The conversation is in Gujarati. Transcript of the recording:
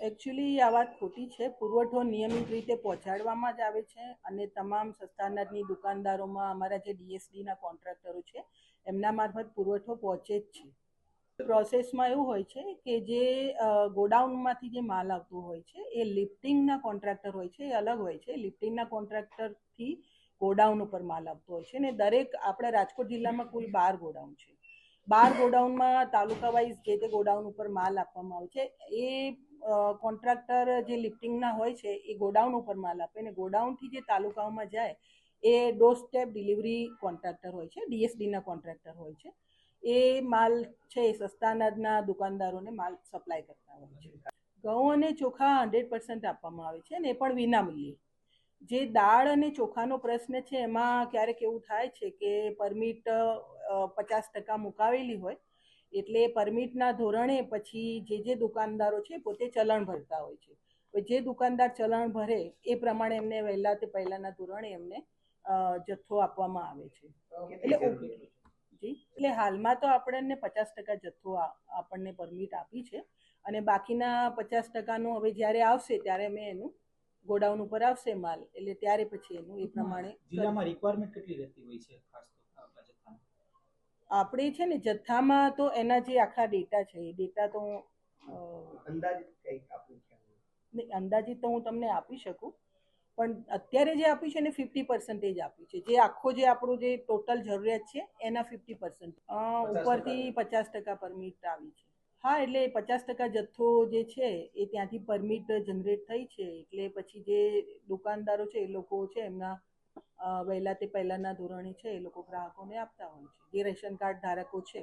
એકચ્યુઅલી આ વાત ખોટી છે. પુરવઠો નિયમિત રીતે પહોંચાડવામાં જ આવે છે અને તમામ સસ્તાનાની દુકાનદારોમાં અમારા જે ડીએસડીના કોન્ટ્રાક્ટરો છે, એમના મારફત પુરવઠો પહોંચે જ છે. પ્રોસેસમાં એવું હોય છે કે જે ગોડાઉનમાંથી જે માલ આવતો હોય છે, એ લિફ્ટિંગના કોન્ટ્રાક્ટર હોય છે, એ અલગ હોય છે. લિફ્ટિંગના કોન્ટ્રાક્ટરથી ગોડાઉન ઉપર માલ આવતો હોય છે ને દરેક આપણા રાજકોટ જિલ્લામાં કુલ બાર ગોડાઉન છે. બાર ગોડાઉનમાં તાલુકા વાઇઝ જે તે ગોડાઉન ઉપર માલ આપવામાં આવે છે, એ કોન્ટ્રાક્ટર જે લિફ્ટિંગના હોય છે, એ ગોડાઉન ઉપર માલ આપે અને ગોડાઉનથી જે તાલુકાઓમાં જાય, એ ડોર સ્ટેપ ડિલિવરી કોન્ટ્રાક્ટર હોય છે ડીએસડીના કોન્ટ્રાક્ટર હોય છે. એ માલ છે, એ સસ્તા અનાજના દુકાનદારોને માલ સપ્લાય કરતા હોય છે. ઘઉં અને ચોખા હંડ્રેડ પર્સન્ટ આપવામાં આવે છે ને એ પણ વિનામૂલ્યે. જે દાળ અને ચોખાનો પ્રશ્ન છે, એમાં ક્યારેક એવું થાય છે કે પરમિટ પચાસ ટકા મુકાવેલી હોય એટલે પરમિટના ધોરણે પછી જે જે દુકાનદારો છે પોતે ચલણ ભરતા હોય છે. જે દુકાનદાર ચલણ ભરે એ પ્રમાણે એમને વહેલા તે પહેલાંના ધોરણે એમને જથ્થો આપવામાં આવે છે. એટલે જી. એટલે હાલમાં તો આપણને પચાસ ટકા જથ્થો આપણને પરમિટ આપી છે અને બાકીના પચાસ ટકાનું હવે જ્યારે આવશે ત્યારે અમે એનું ગોડાઉન ઉપર આવશે માલ. એટલે ત્યારે પછી એનું એ પ્રમાણે જિલ્લામાં રિક્વાયરમેન્ટ કેટલી રહેતી હોય છે ખાસ? આપણે છે ને જથ્થામાં તો એના જે આખા ડેટા છે એ ડેટા તો અંદાજિત કંઈક નહીં, અંદાજિત તો હું તમને આપી શકું. પણ અત્યારે જે આપ્યું છે ને ફિફ્ટી પર્સન્ટેજ આપ્યું છે. જે આખો જે આપણું જે ટોટલ જરૂરિયાત છે એના ફિફ્ટી પર્સન્ટ ઉપરથી પચાસ ટકા પરમિટ આવી છે. હા એટલે પચાસ ટકા જથ્થો જે છે એ ત્યાંથી પરમિટ જનરેટ થઈ છે. એટલે પછી જે દુકાનદારો છે એ લોકો છે એમના વહેલા તે પહેલાંના ધોરણે છે એ લોકો ગ્રાહકોને આપતા હોય છે. જે રેશન કાર્ડ ધારકો છે